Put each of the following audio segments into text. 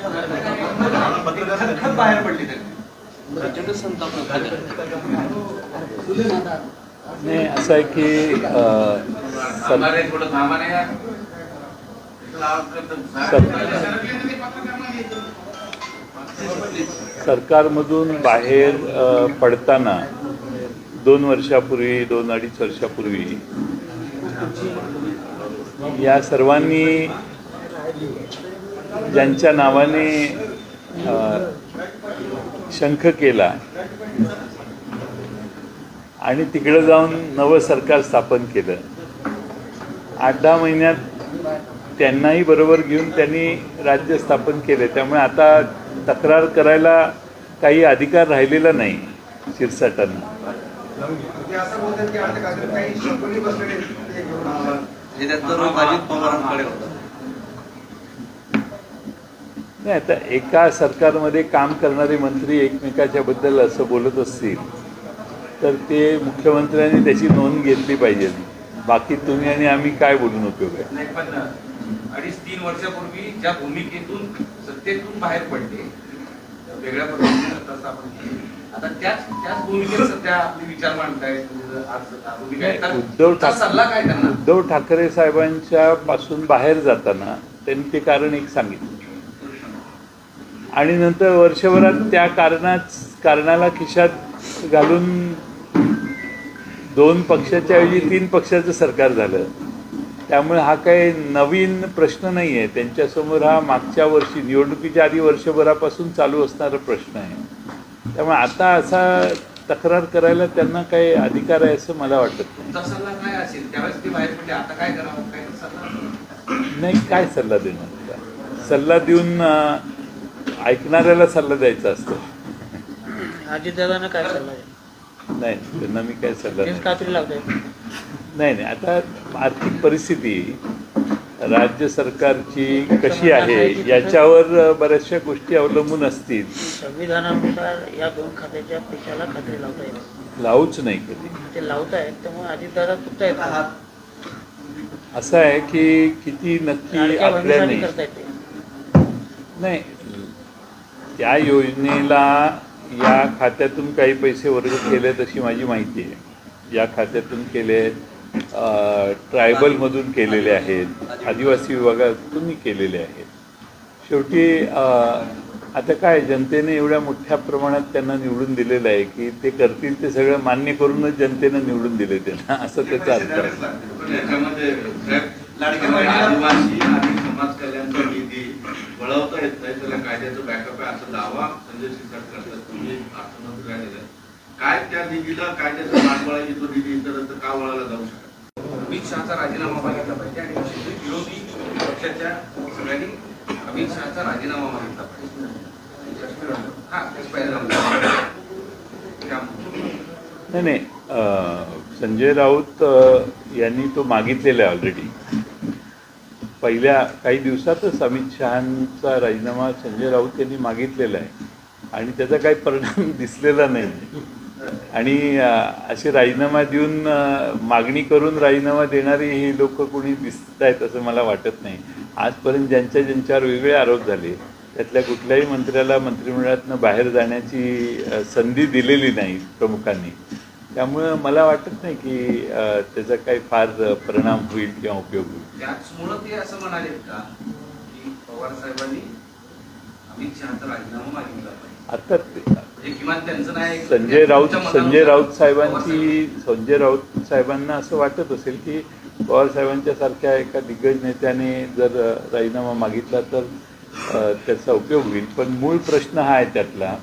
खतखत बाहेर पडली त्यांनी प्रचंड संताप नाही असं आहे की सरकारमधून बाहेर पडताना दोन वर्षापूर्वी दोन अडीच वर्षापूर्वी या सर्वांनी ज्यांच्या नावाने शंख केला. आणि तिकडे जाऊन नवं सरकार स्थापन केलं. आठ दहा महिन्यात त्यांनाही बरोबर घेऊन त्यांनी राज्य स्थापन केले. त्यामुळे आता तक्रार करायला काही अधिकार राहिलेला नाही शिरसाटांना. हे त्याचा रोग अजित पवारांकडे होता. नाही आता एका सरकारमध्ये काम करणारे मंत्री एकमेकाच्या बद्दल असं बोलत असतील तर ते मुख्यमंत्र्यांनी त्याची नोंद घेतली पाहिजे. बाकी तुम्ही आणि आम्ही काय बोलून उपयोग आहे? अडीच तीन वर्षापूर्वी ज्या भूमिकेतून सत्तेतून बाहेर पडले वेगळ्या आता त्याच त्याच भूमिकेत सध्या आपले विचार मांडतायत उद्धव त्यांना? उद्धव ठाकरे साहेबांच्या पासून बाहेर जाताना त्यांनी ते कारण एक सांगितलं. आणि नंतर वर्षभरात त्या कारणाच कारणाला खिशात घालून दोन पक्षाच्या ऐवजी तीन पक्षाचं सरकार झालं. त्यामुळे हा काही नवीन प्रश्न नाही आहे त्यांच्यासमोर हा मागच्या वर्षी निवडणुकीच्या आधी वर्षभरापासून चालू असणारा प्रश्न आहे. त्यामुळे आता असा तक्रार करायला त्यांना काही अधिकार आहे असं मला वाटत नाही. काय असेल? त्यावेळेस ते बाहेर पडले. आता काय करावं? काय सल्ला नाही काय सल्ला देणार? सल्ला देऊन ऐकणाऱ्याला सल्ला द्यायचा असतो. अजितदादांना काय सल्ला? नाही त्यांना मी काय सल्ला. कात्री लावताय? नाही नाही आता आर्थिक परिस्थिती राज्य सरकारची कशी आहे याच्यावर बऱ्याचशा गोष्टी अवलंबून असतील. संविधानानुसार या दोन खात्याच्या पैशाला खात्री लावता येते. लावूच नाही कधी. ते लावतायत त्यामुळे अजितदादा चुकतायत असं आहे की किती नक्की आपल्याने नाही त्या योजनेला या खात्यातून काही पैसे वर्ग केले तशी माझी माहिती आहे. या खात्यातून केले ट्रायबलमधून केलेले आहेत आदिवासी विभागातून केलेले आहेत. शेवटी आता काय जनतेने एवढ्या मोठ्या प्रमाणात त्यांना निवडून दिलेलं आहे की ते करतील ते सगळं मान्य करूनच जनतेनं निवडून दिले त्यांना असं त्याचा अर्थ वळवता येत नाही त्याला कायद्याचं बॅकअप आहे असं दावा संजय शिरसाट करतात तुम्ही अर्थमंत्री राहिलेला काय त्या निधीला कायद्याचं पाठबळ आहे की तो निधी इतरत्र का वळायला जाऊ शकत अमित शहाचा राजीनामा मागितला पाहिजे आणि विरोधी पक्षाच्या सगळ्यांनी अमित शहाचा राजीनामा मागितला पाहिजे. हा त्यामुळे नाही संजय राऊत यांनी तो मागितलेला आहे ऑलरेडी पहिल्या काही दिवसातच अमित शहांचा राजीनामा संजय राऊत यांनी मागितलेला आहे. आणि त्याचा काही परिणाम दिसलेला नाही. आणि असे राजीनामा देऊन मागणी करून राजीनामा देणारी ही लोक कोणी दिसत आहेत असं मला वाटत नाही. आजपर्यंत ज्यांच्या ज्यांच्यावर वेगळे आरोप झाले त्यातल्या कुठल्याही मंत्र्याला मंत्रिमंडळातनं बाहेर जाण्याची संधी दिलेली नाही प्रमुखांनी. त्यामुळं मला वाटत नाही की त्याचा काही फार परिणाम होईल किंवा उपयोग होईल. त्याचमुळं ते असं म्हणाले का की पवार साहेबांनी अमित शहाचा राजीनामा मागितला पाहिजे. अर्थात ते- म्हणजे संजय राऊत संजय राऊत साहेबांची संजय राऊत साहेबांना असं वाटत असेल की पवार साहेबांच्या सारख्या एका दिग्गज नेत्याने जर राजीनामा मागितला तर त्याचा उपयोग होईल. पण मूळ प्रश्न हा आहे त्यातला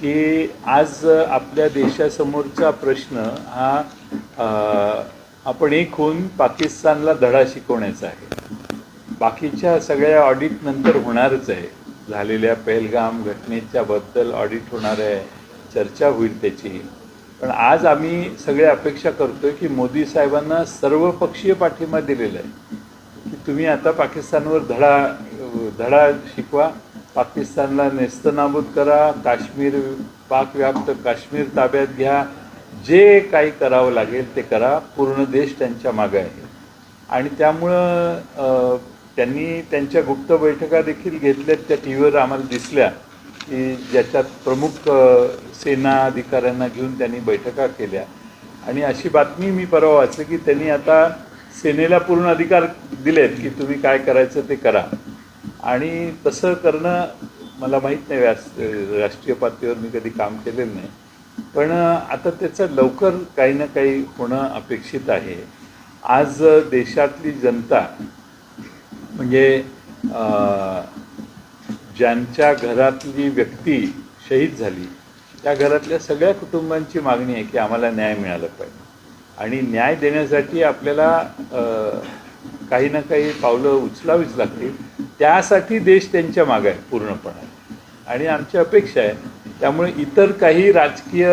की आज आपल्या देशासमोरचा प्रश्न हा आपण एक होऊन पाकिस्तानला धडा शिकवण्याचा आहे. बाकीच्या सगळ्या ऑडिट नंतर होणारच आहे. झालेल्या पहलगाम घटनेच्या बद्दल ऑडिट होणार आहे चर्चा होईल त्याची. पण आज आम्ही सगळे अपेक्षा करतोय की मोदी साहेबांना सर्वपक्षीय पाठिंबा दिलेला आहे. की तुम्ही आता पाकिस्तानवर धडा धडा शिकवा. पाकिस्तानला नेस्तनाबूत करा काश्मीर पाकव्याप्त काश्मीर ताब्यात घ्या. जे काही करावं लागेल ते करा. पूर्ण देश त्यांच्या मागे आहे. आणि त्यामुळं त्यांनी त्यांच्या गुप्त बैठका देखील घेतल्यात त्या टी व्हीवर आम्हाला दिसल्या की ज्याच्यात प्रमुख सेना अधिकाऱ्यांना घेऊन त्यांनी बैठका केल्या. आणि अशी बातमी मी परवा वाचली की त्यांनी आता सेनेला पूर्ण अधिकार दिलेत की तुम्ही काय करायचं ते करा. आणि तसं करणं मला माहीत नाही व्यास राष्ट्रीय पातळीवर मी कधी काम केलेलं नाही. पण आता त्याचं लवकर काही ना काही होणं अपेक्षित आहे. आज देशातली जनता म्हणजे ज्यांच्या घरातली व्यक्ती शहीद झाली त्या घरातल्या सगळ्या कुटुंबांची मागणी आहे की आम्हाला न्याय मिळाला पाहिजे. आणि न्याय देण्यासाठी आपल्याला काही ना काही पावलं उचलावीच लागतील. त्यासाठी देश त्यांच्या मागे आहे पूर्णपणे. आणि आमची अपेक्षा आहे. त्यामुळे इतर काही राजकीय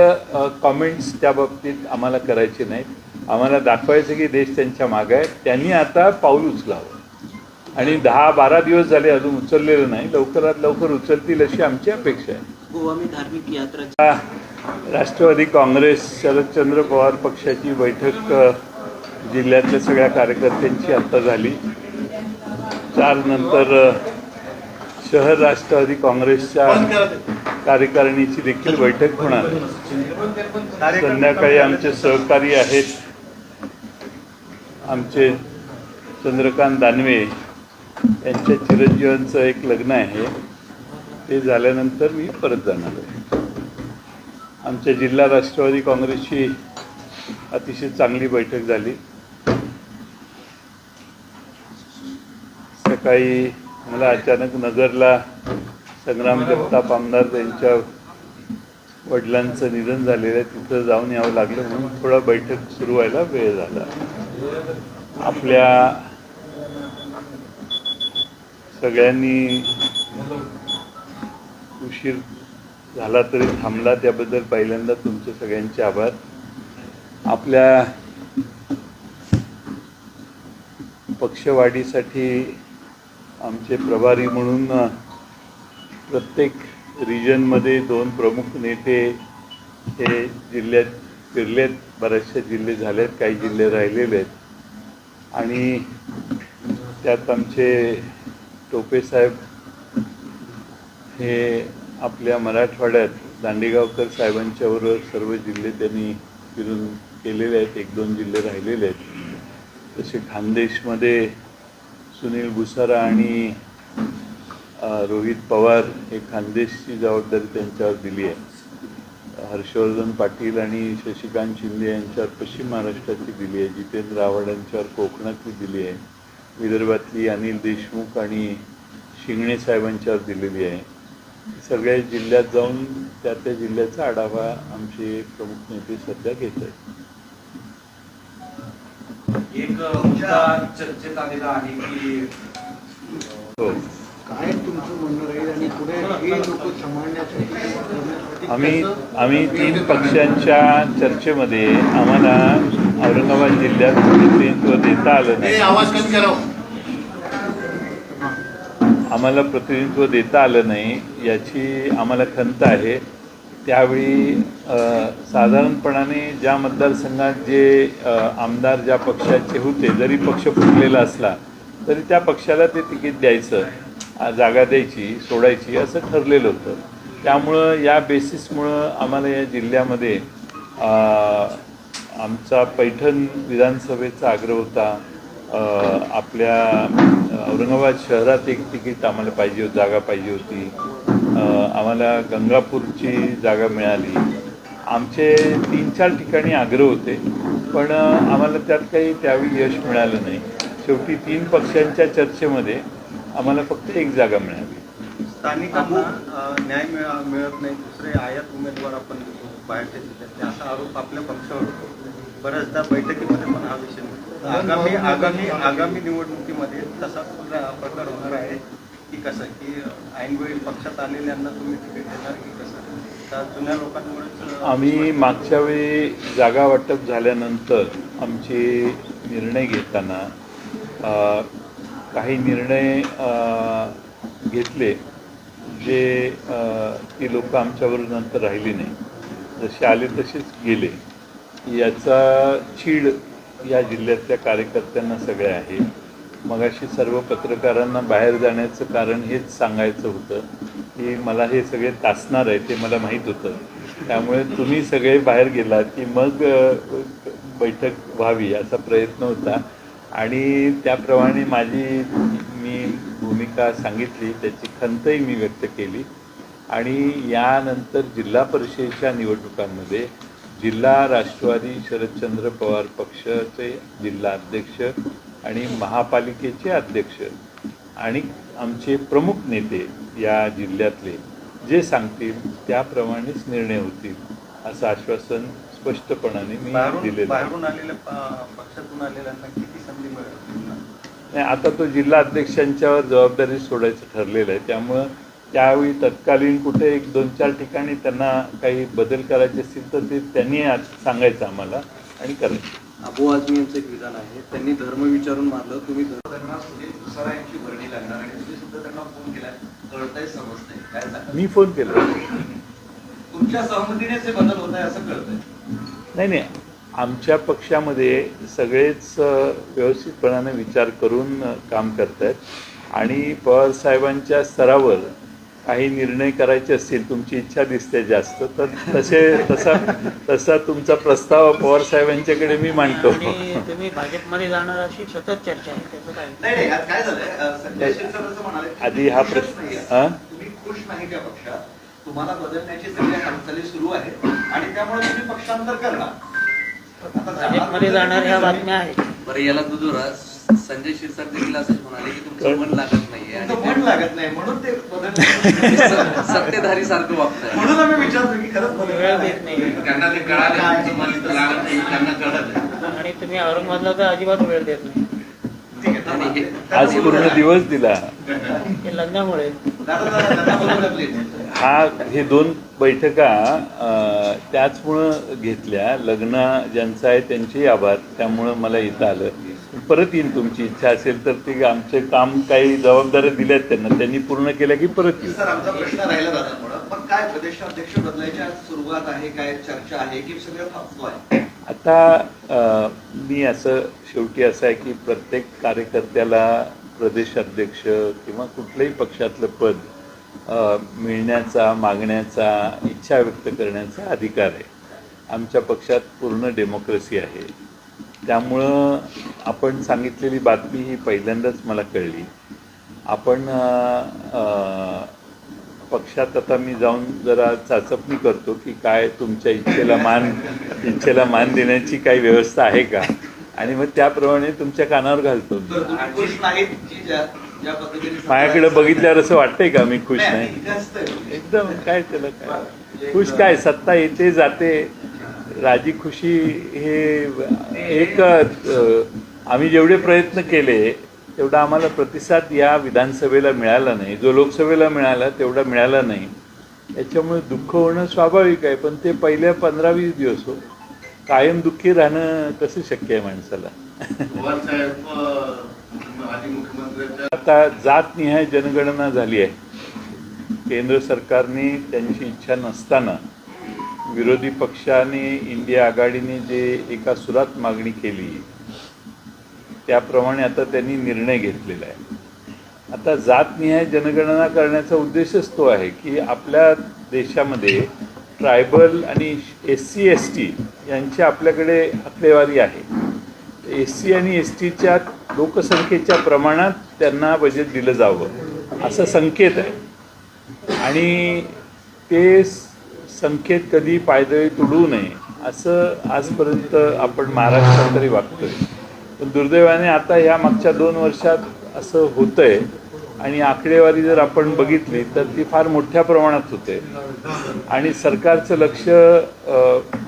कॉमेंट्स त्या बाबतीत आम्हाला करायचे नाहीत. आम्हाला दाखवायचं की देश त्यांच्या मागे आहे. त्यांनी आता पाऊल उचलावं. आणि दहा बारा दिवस झाले अजून उचललेलं नाही. लवकरात लवकर उचलतील अशी आमची अपेक्षा आहे. गोवा में धार्मिक यात्रा राष्ट्रवादी काँग्रेस शरदचंद्र पवार पक्षाची बैठक जिल्ह्यातल्या सगळ्या कार्यकर्त्यांची आत्ता झाली. चार नंतर शहर राष्ट्रवादी काँग्रेसच्या कार्यकारिणीची देखील बैठक होणार. आहे संध्याकाळी आमचे सहकारी आहेत. आमचे चंद्रकांत दानवे यांच्या चिरंजीवांचं एक लग्न आहे. ते झाल्यानंतर मी परत जाणार आहे. आमच्या जिल्हा राष्ट्रवादी काँग्रेसची अतिशय चांगली बैठक झाली. सकाळी मला अचानक नगरला संग्राम जगताप आमदार यांच्या वडिलांचं निधन झालेलं आहे. तिथं जाऊन यावं लागलं म्हणून थोडा बैठक सुरू व्हायला वेळ झाला. आपल्या सगळ्यांनी उशीर झाला तरी थांबला. त्याबद्दल पहिल्यांदा तुमचे सगळ्यांचे आभार. आपल्या पक्षवाढीसाठी आमचे प्रभारी म्हणून प्रत्येक रिजनमध्ये दोन प्रमुख नेते हे जिल्ह्यात फिरलेत. बऱ्याचशा जिल्हे झालेत काही जिल्हे राहिलेले आहेत. आणि त्यात आमचे टोपे साहेब हे आपल्या मराठवाड्यात दांडेगावकर साहेबांच्याबरोबर सर्व जिल्हे त्यांनी फिरून केलेले आहेत एक दोन जिल्हे राहिलेले आहेत. तसे खानदेशमध्ये सुनील भुसारा आणि रोहित पवार हे खानदेशची जबाबदारी त्यांच्यावर दिली आहे. हर्षवर्धन पाटील आणि शशिकांत शिंदे यांच्यावर पश्चिम महाराष्ट्राची दिली आहे. जितेंद्र आव्हाड यांच्यावर कोकणातली दिली आहे. विदर्भातली अनिल देशमुख आणि शिंगणे साहेबांच्यावर दिलेली आहे. सगळ्या जिल्ह्यात जाऊन त्या त्या जिल्ह्याचा आढावा आमचे प्रमुख नेते सध्या घेत आहेत. एक मुद्दा चर्चेत आलेला आहे की हो. काय तुमचं म्हणणं राहील आणि पुढे हे लोक सांभाळण्यासाठी आम्ही आम्ही तीन पक्षांच्या चर्चेमध्ये आम्हाला औरंगाबाद जिल्ह्यात प्रतिनिधित्व देता आलं नाही. आवाज कमी करा आम्हाला प्रतिनिधित्व देता आलं नाही याची आम्हाला खंत आहे. त्यावेळी साधारणपणाने ज्या मतदारसंघात जे आमदार ज्या पक्षाचे होते जरी पक्ष फुटलेला असला तरी त्या पक्षाला ते तिकीट द्यायचं जागा द्यायची सोडायची असं ठरलेलं होतं. त्यामुळं या बेसिसमुळं आम्हाला या जिल्ह्यामध्ये आमचा पैठण विधानसभेचा आग्रह होता आपल्या औरंगाबाद शहरात एक तिकीट आम्हाला पाहिजे होती जागा पाहिजे होती. आम्हाला गंगापूरची जागा मिळाली. आमचे तीन चार ठिकाणी आग्रह होते पण आम्हाला त्यात काही त्यावेळी यश मिळालं नाही. शेवटी तीन पक्षांच्या चर्चेमध्ये आम्हाला फक्त एक जागा मिळाली. स्थानिकांना न्याय मिळत नाही दुसरे आयात उमेदवार आपण बाहेर असा आरोप आपल्या पक्षावर होतो. बऱ्याचदा बैठकीमध्ये पण हा विषय आगामी आगामी आगामी निवडणुकीमध्ये तसा प्रकार होणार आहे. की कसं की ऐनवेळी पक्षात आलेल्यांना तुम्ही तिकीट देणार की कसं? जुन्या लोकांमुळेच आम्ही मागच्या वेळी जागा वाटप झाल्यानंतर आमचे निर्णय घेताना काही निर्णय घेतले जे ती लोक आमच्यावर नंतर राहिली नाही. जसे आले तसेच गेले. याचा चीड या जिल्ह्यातल्या कार्यकर्त्यांना सगळ्या आहे. मगाशी सर्व पत्रकारांना बाहेर जाण्याचं कारण हेच सांगायचं होतं. की मला हे सगळे तासणार आहे ते मला माहीत होतं. त्यामुळे तुम्ही सगळे बाहेर गेलात की मग बैठक व्हावी असा प्रयत्न होता. आणि त्याप्रमाणे माझी मी भूमिका सांगितली त्याची खंतही मी व्यक्त केली. आणि यानंतर जिल्हा परिषदेच्या निवडणुकांमध्ये जिल्हा राष्ट्रवादी शरदचंद्र पवार पक्षाचे जिल्हा अध्यक्ष आणि महापालिकेचे अध्यक्ष आणि आमचे प्रमुख नेते या जिल्ह्यातले जे सांगतील त्याप्रमाणेच निर्णय होतील असं आश्वासन स्पष्टपणाने मी दिलेलं मिळेल? नाही आता तो जिल्हा अध्यक्षांच्यावर जबाबदारी सोडायचं ठरलेलं आहे. त्यामुळं त्यावेळी तत्कालीन कुठे एक दोन चार ठिकाणी त्यांना काही बदल करायचे असतील तर ते त्यांनी आज सांगायचं आम्हाला आणि करायचं. अबू आझमी यांचं एक विधान आहे. त्यांनी धर्म विचारून मारलं. तुम्ही धर्म त्यांना सुनील दुसऱ्यांची वर्णी लागणार आणि तुम्ही सुद्धा त्यांना फोन केला. कळतंय समजतंय. काय सांगा मी फोन केला. तुमच्या सहमतीनेच हे बदल होत आहे असं कळतंय. नाही नाही. आमच्या पक्षामध्ये सगळेच व्यवस्थितपणाने विचार करून काम करत आहेत आणि पवारसाहेबांच्या स्तरावर काही निर्णय करायचे असतील तुमची इच्छा दिसते जास्त तर तसे तसा तसा तुमचा प्रस्ताव पवारसाहेबांच्याकडे मी मांडतो. तुम्ही भाजपमध्ये जाणार अशी सतत चर्चा आहे आधी हा प्रश्न- तुम्हाला बदलण्याची सगळ्या हालचाली सुरू आहेत आणि त्यामुळे तुम्ही पक्षांतर करणार. भाजपमध्ये जाणार ह्या बातम्या आहेत. बरं याला दुजोरा संजय शिरसाट देखील असंच म्हणाले की तुमचं मन लागत नाहीये आणि मन लागत नाही म्हणून ते बदल सत्तेधारी सारखं वागताय. म्हणून आम्ही विचारतो की खरंच बदल वेळ देत नाही. त्यांना ते कळालं तुमचं मन लागत नाही त्यांना कळत आणि तुम्ही औरंगाबादला तर अजिबात वेळ देत नाही. आज पूर्ण. दिवस दिला. लग्नामुळे. हा हे दोन बैठका त्याचमुळं घेतल्या. लग्न ज्यांचं आहे त्यांचेही आभार. त्यामुळं मला इथं आलं. परत येईन तुमची इच्छा असेल तर ते आमचे काम काही जबाबदाऱ्या दिल्यात त्यांना. त्यांनी पूर्ण केल्या की परत येऊ सर आमचा प्रश्न राहिला दादामुळं. पण काय प्रदेशाध्यक्ष बदलायची आज सुरुवात आहे काय चर्चा आहे की सगळं आहे? आता मी असं शेवटी असं आहे की प्रत्येक कार्यकर्त्याला प्रदेशाध्यक्ष किंवा कुठल्याही पक्षातलं पद मिळण्याचा मागण्याचा इच्छा व्यक्त करण्याचा अधिकार आहे. आमच्या पक्षात पूर्ण डेमोक्रेसी आहे. त्यामुळं आपण सांगितलेली बातमी ही पहिल्यांदाच मला कळली. आपण पक्षात आता मी जाऊन जरा चाचपणी करतो की काय तुमच्या इच्छेला मान इच्छेला मान देण्याची काही व्यवस्था आहे का? आणि मग त्याप्रमाणे तुमच्या कानावर घालतो माझ्याकडे बघितल्यावर असं वाटतंय का मी खुश नाही. एकदम काय त्याला काय? खुश काय? सत्ता येते जाते. राजी खुशी हे एक आम्ही जेवढे प्रयत्न केले तेवढा आम्हाला प्रतिसाद या विधानसभेला मिळाला नाही. जो लोकसभेला मिळाला तेवढा मिळाला नाही. याच्यामुळे दुःख होणं स्वाभाविक आहे पण ते पहिल्या पंधरा वीस दिवस हो. कायम दुःखी राहणं कसं शक्य आहे माणसाला. आता जातनिहाय जनगणना झाली आहे. केंद्र सरकारने त्यांची इच्छा नसताना विरोधी पक्षाने इंडिया आघाडीने जे एका सुरात मागणी केली त्याप्रमाणे आता त्यांनी निर्णय घेतलेला आहे. आता जातनिहाय जनगणना करण्याचा उद्देशच तो आहे की आपल्या देशामध्ये ट्रायबल आणि एस सी एस टी यांची आपल्याकडे आकडेवारी आहे. एस सी आणि एस टीच्या लोकसंख्येच्या प्रमाणात त्यांना बजेट दिलं जावं असं संकेत आहे. आणि ते संकेत कधी पायदळी तुडू नये असं आजपर्यंत आपण महाराष्ट्रात तरी वागतोय. पण दुर्दैवाने आता ह्या मागच्या दोन वर्षात असं होतंय आणि आकडेवारी जर आपण बघितली तर ती फार मोठ्या प्रमाणात होते. आणि सरकारचं लक्ष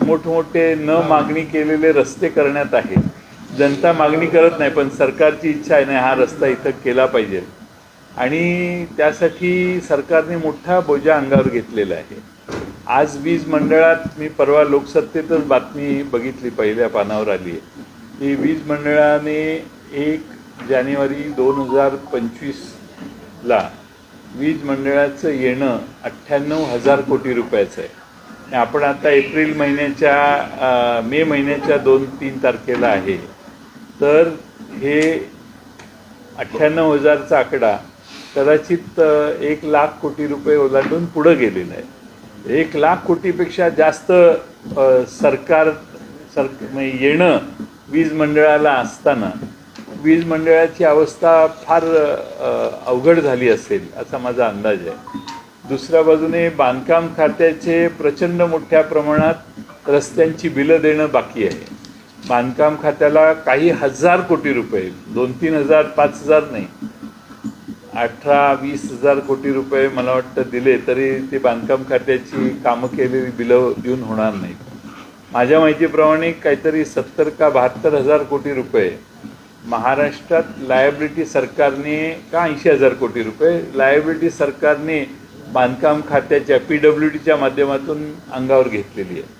मोठमोठे न मागणी केलेले रस्ते करण्यात आहे. जनता मागणी करत नाही पण सरकारची इच्छा आहे नाही हा रस्ता इथं केला पाहिजे. आणि त्यासाठी सरकारने मोठा बोजा अंगावर घेतलेला आहे. आज वीज मंडळात मी परवा लोकसत्तेतच बातमी बघितली पहिल्या पानावर आली आहे. की वीज मंडळाने एक जानेवारी दोन हजार पंचवीसला वीज मंडळाचं येणं अठ्ठ्याण्णव हजार कोटी रुपयाचं आहे. आणि आपण आता एप्रिल महिन्याच्या मे महिन्याच्या दोन तीन तारखेला आहे. तर हे अठ्ठ्याण्णव हजारचा आकडा कदाचित एक लाख कोटी रुपये ओलांडून पुढं गेलेला आहे. एक लाख कोटीपेक्षा जास्त सरकार सर म्हणजे येणं वीज मंडळाला असताना वीज मंडळाची अवस्था फार अवघड झाली असेल असा माझा अंदाज आहे. दुसऱ्या बाजूने बांधकाम खात्याचे प्रचंड मोठ्या प्रमाणात रस्त्यांची बिलं देणं बाकी आहे. बांधकाम खात्याला काही हजार कोटी रुपये दोन तीन हजार पाच हजार नाही. अठरा वीस हजार कोटी रुपये मला वाटतं दिले तरी ते बांधकाम खात्याची कामं केलेली बिलं देऊन होणार नाही. माझ्या माहितीप्रमाणे काहीतरी सत्तर का बहात्तर हजार कोटी रुपये महाराष्ट्रात लायबिलिटी सरकारने का ऐंशी हजार कोटी रुपये? लायबिलिटी सरकारने बांधकाम खात्याच्या पी डब्ल्यू डीच्या माध्यमातून अंगावर घेतलेली आहे.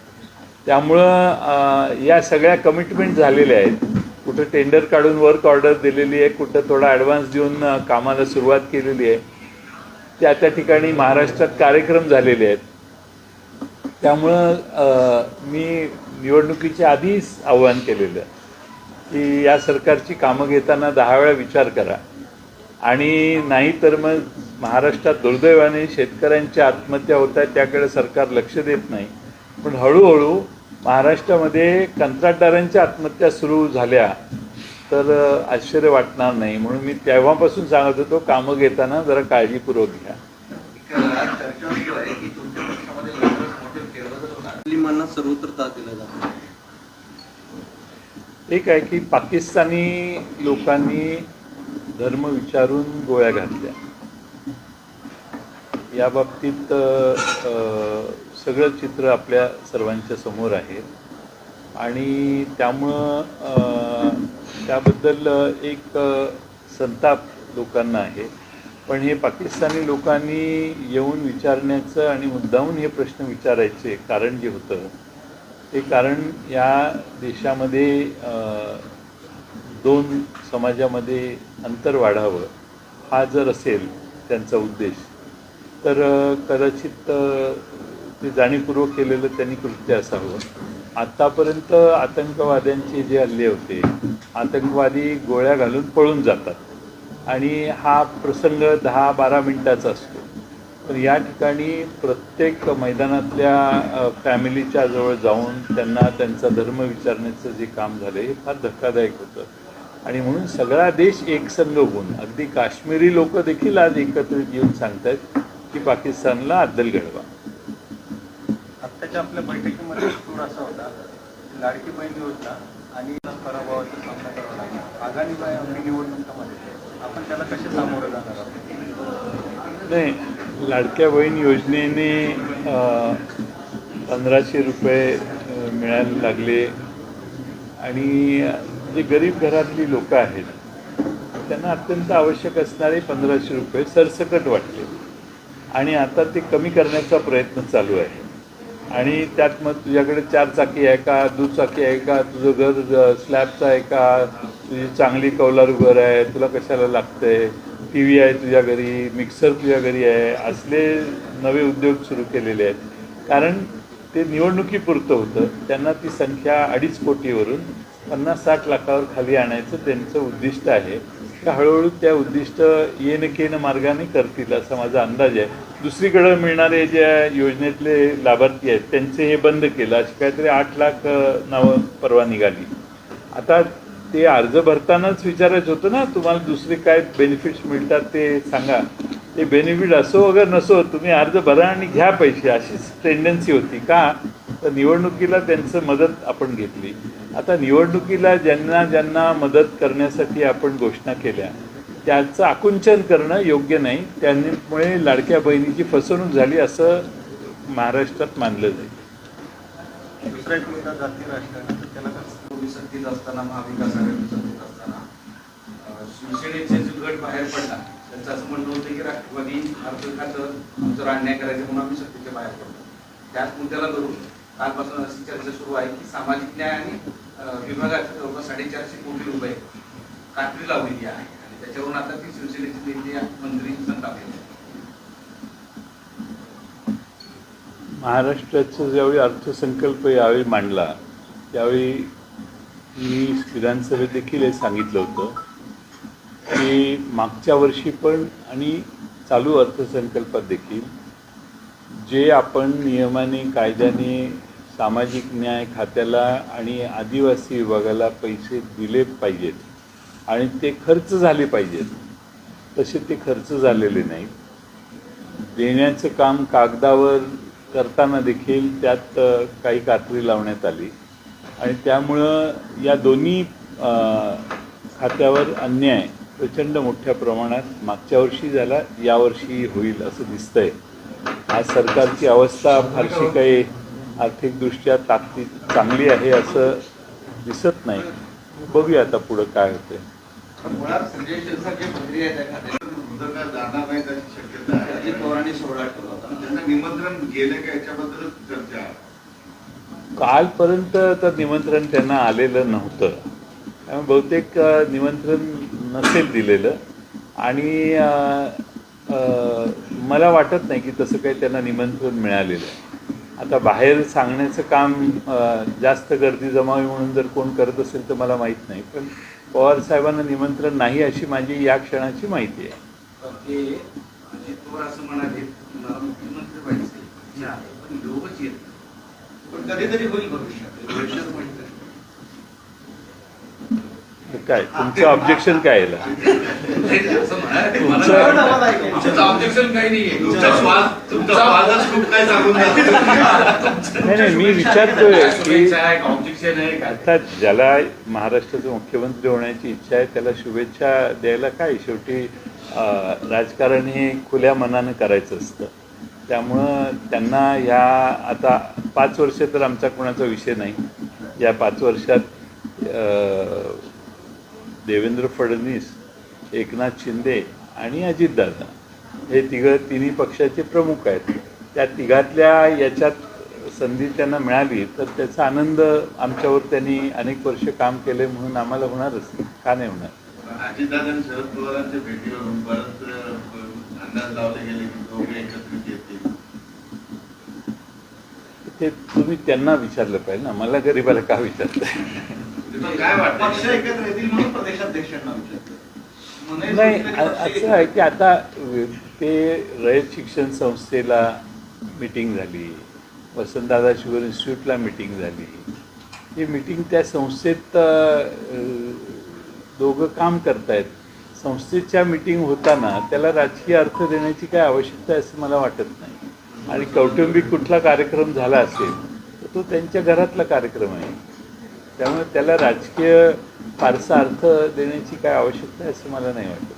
त्यामुळं या सगळ्या कमिटमेंट झालेल्या आहेत. कुठं टेंडर काढून वर्क ऑर्डर दिलेली आहे कुठं थोडा ॲडव्हान्स देऊन कामाला सुरुवात केलेली आहे. त्या त्या ठिकाणी महाराष्ट्रात कार्यक्रम झालेले आहेत. त्यामुळं मी निवडणुकीच्या आधीच आव्हान केलेलं की या सरकारची कामं घेताना दहा वेळा विचार करा. आणि नाही तर मग महाराष्ट्रात दुर्दैवाने शेतकऱ्यांच्या आत्महत्या होत आहेत त्याकडे सरकार लक्ष देत नाही. पण हळूहळू महाराष्ट्रामध्ये कंत्राटदारांच्या आत्महत्या सुरू झाल्या तर आश्चर्य वाटणार नाही. म्हणून मी तेव्हापासून सांगत होतो कामं घेताना जरा काळजीपूर्वक घ्या. एक आहे की पाकिस्तानी लोकांनी धर्म विचारून गोळ्या घातल्या. या बाबतीत सगळं चित्र आपल्या सर्वांच्या समोर आहे. आणि त्यामुळं त्याबद्दल एक संताप लोकांना आहे. पण हे पाकिस्तानी लोकांनी येऊन विचारण्याचं आणि मुद्दाहून हे प्रश्न विचारायचे कारण जे होतं ते कारण या देशामध्ये दोन समाजामध्ये अंतर वाढावं हा जर असेल त्यांचा उद्देश तर कदाचित ते जाणीवपूर्वक केलेलं त्यांनी कृत्य असावं. आत्तापर्यंत आतंकवाद्यांचे जे हल्ले होते आतंकवादी गोळ्या घालून पळून जातात. आणि हा प्रसंग दहा बारा मिनटाचा असतो. पण या ठिकाणी प्रत्येक मैदानातल्या फॅमिलीच्या जवळ जाऊन त्यांना त्यांचा धर्म विचारण्याचं जे काम झालं हे फार धक्कादायक होतं. आणि म्हणून सगळा देश एकसंघ होऊन अगदी काश्मीरी लोक देखील आज एकत्रित येऊन सांगतायत की पाकिस्तानला अद्दल घडवा. आत्ताच्या आपल्या बैठकीमध्ये सूर असा होता. लाडकी बहीण योजना आणि पराभवाचा सामना करावा लागला. आगामी बाय- निवडणुकामध्ये. आपण त्याला कसे सामोरं जाणार आहोत? नाही लाडक्या बहीण योजनेने पंधराशे रुपये मिळायला लागले. आणि जे गरीब घरातली लोकं आहेत त्यांना अत्यंत आवश्यक असणारे पंधराशे रुपये सरसकट वाटले. आणि आता ते कमी करण्याचा प्रयत्न चालू आहे. आणि त्यात मग तुझ्याकडे चार चाकी आहे का? दुचाकी आहे का? तुझं घर स्लॅबचं आहे का? तुझी चांगली कौलारू घर आहे? तुला कशाला लागतंय? टी व्ही आहे तुझ्या घरी मिक्सर तुझ्या घरी आहे? असले नवे उद्योग सुरू केलेले आहेत. कारण ते निवडणुकीपुरतं होतं. त्यांना ती संख्या अडीच कोटीवरून पन्नास साठ लाखावर खाली आणायचं त्यांचं उद्दिष्ट आहे. का हळूहळू त्या उद्दिष्ट येन केन मार्गाने करतील असा माझा अंदाज आहे. दुसरीकडे मिळणारे ज्या योजनेतले लाभार्थी आहेत त्यांचे हे बंद केलं. अशी काहीतरी आठ लाख नावं परवा निघाली. आता ते अर्ज भरतानाच विचारायचं होतं ना तुम्हाला दुसरे काय बेनिफिट्स मिळतात ते सांगा. ते बेनिफिट असो अगर नसो तुम्ही अर्ज भरा आणि घ्या पैसे अशीच टेंडन्सी होती का? तर निवडणुकीला त्यांचं मदत आपण घेतली. आता निवडणुकीला ज्यांना ज्यांना मदत करण्यासाठी आपण घोषणा केल्या त्याचं आकुंचन करणं योग्य नाही. त्यामुळे लाडक्या बहिणीची फसवणूक झाली असं महाराष्ट्रात मानलं जाईल. दुसरा एक मुद्दा जाती त्याला कसं सत्तेत असताना महाविकास आघाडी सत्तेत असताना शिवसेनेचे जो गट बाहेर पडला त्यांचं असं म्हणणं होतं की राष्ट्रवादी अर्थ खातं आमचं अन्याय करायचं म्हणून आम्ही सत्तेच्या बाहेर पडतो त्याच मुद्द्याला धरून कालपासून अशी चर्चा सुरू आहे की सामाजिक न्याय आणि विभागाच्या जवळपास साडेचारशे कोटी रुपये कात्री लावलेली आहे. त्याच्यावरून आता ती शिवसेनेचे नेते मंत्री संताप महाराष्ट्राचा ज्यावेळी अर्थसंकल्प यावेळी मांडला त्यावेळी मी विधानसभेत देखील हे सांगितलं होतं की मागच्या वर्षी पण आणि चालू अर्थसंकल्पात देखील जे आपण नियमाने कायद्याने सामाजिक न्याय खात्याला आणि आदिवासी विभागाला पैसे दिले पाहिजेत आणि ते खर्च झाले पाहिजेत. तसे ते खर्च झालेले नाहीत देण्याचं काम कागदावर करताना देखील त्यात काही कात्री लावण्यात आली. आणि त्यामुळं या दोन्ही खात्यावर अन्याय प्रचंड मोठ्या प्रमाणात मागच्या वर्षी झाला यावर्षी होईल असं दिसतंय. आज सरकारची अवस्था फारशी काही आर्थिकदृष्ट्या ताकदी चांगली आहे असं दिसत नाही. बघूया आता पुढं काय होता. कालपर्यंत तर निमंत्रण त्यांना आलेलं नव्हतं. त्यामुळे बहुतेक निमंत्रण नसेल दिलेलं. आणि मला वाटत नाही की तसं काही त्यांना निमंत्रण मिळालेलं आहे. आता बाहेर सांगण्याचं काम जास्त गर्दी जमावी म्हणून जर कोण करत असेल तर मला माहीत नाही. पण पवार साहेबांना निमंत्रण नाही अशी माझी या क्षणाची माहिती आहे. आहे काय? तुमचं ऑब्जेक्शन काय याला? म्हणाले. तुमचं- मला- तुमचं ऑब्जेक्शन काही नाहीये तुमचा स्वाद तुमचा स्वादच खूप काय सांगून जातो. नाही नाही मी विचारतोय की आहे ऑब्जेक्शन आहे काय? अर्थात ज्याला महाराष्ट्राचे मुख्यमंत्री होण्याची इच्छा आहे त्याला शुभेच्छा द्यायला काय? शेवटी राजकारण हे खुल्या मनानं करायचं असतं. त्यामुळं त्यांना ह्या आता पाच वर्ष तर आमचा कोणाचा विषय नाही. या पाच वर्षात देवेंद्र फडणवीस एकनाथ शिंदे आणि अजितदादा हे तिघं तिन्ही पक्षाचे प्रमुख आहेत. त्या तिघातल्या याच्यात संधी त्यांना मिळाली तर त्याचा आनंद आमच्यावर त्यांनी अनेक वर्ष काम केले म्हणून आम्हाला होणारच का नाही होणार? ते तुम्ही त्यांना विचारलं पाहिजे ना मला गरीबाला का विचारताय? नाही असं आहे की आता ते रयत शिक्षण संस्थेला मिटिंग झाली. वसंतदादा शुगर इन्स्टिट्यूटला मिटिंग झाली. ही मिटिंग त्या संस्थेत दोघं काम करतायत. संस्थेच्या मिटिंग होताना त्याला राजकीय अर्थ देण्याची काय आवश्यकता आहे असं मला वाटत नाही. आणि कौटुंबिक कुठला कार्यक्रम झाला असेल तर तो त्यांच्या घरातला कार्यक्रम आहे. त्यामुळे त्याला राजकीय फारसा अर्थ देण्याची काय आवश्यकता आहे असं मला नाही वाटत.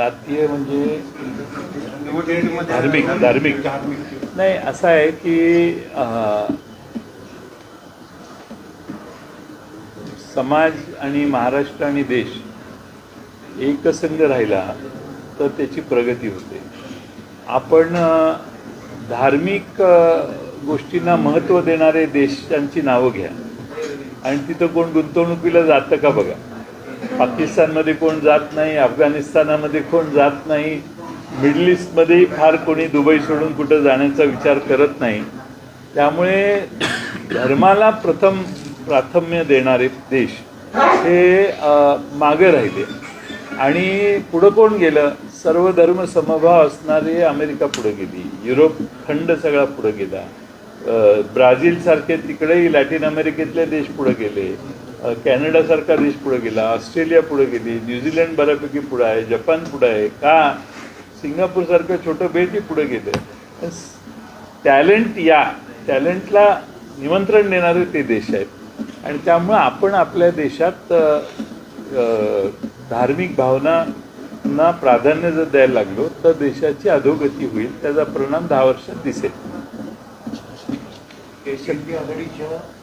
जातीय म्हणजे धार्मिक धार्मिक. नाही असं आहे की समाज आणि महाराष्ट्र आणि देश एकसंघ राहिला तर त्याची प्रगती होते. आपण धार्मिक गोष्टींना महत्त्व देणारे देशांची नावं घ्या. आणि तिथं कोण गुंतवणुकीला जातं का बघा. पाकिस्तानमध्ये कोण जात नाही अफगाणिस्तानामध्ये कोण जात नाही मिडल ईस्टमध्येही फार कोणी दुबई सोडून कुठं जाण्याचा विचार करत नाही. त्यामुळे धर्माला प्रथम प्राथम्य देणारे देश हे मागे राहिले. आणि पुढं कोण गेलं? सर्व धर्म समभाव असणारी अमेरिका पुढे गेली. युरोप खंड सगळा पुढे गेला. ब्राझीलसारखे तिकडेही लॅटिन अमेरिकेतले देश पुढे गेले कॅनडा कॅनडासारखा देश पुढे गेला ऑस्ट्रेलिया पुढे गेली न्यूझीलंड बऱ्यापैकी पुढे आहे जपान पुढे आहे का? सिंगापूरसारखं छोटं बेटी पुढे गेलं. टॅलेंट या टॅलेंटला निमंत्रण देणारे ते देश आहेत. आणि त्यामुळं आपण आपल्या देशात धार्मिक भावनांना प्राधान्य जर द्यायला लागलो तर देशाची अधोगती होईल त्याचा परिणाम दहा वर्षात दिसेल. que Silvia Grillo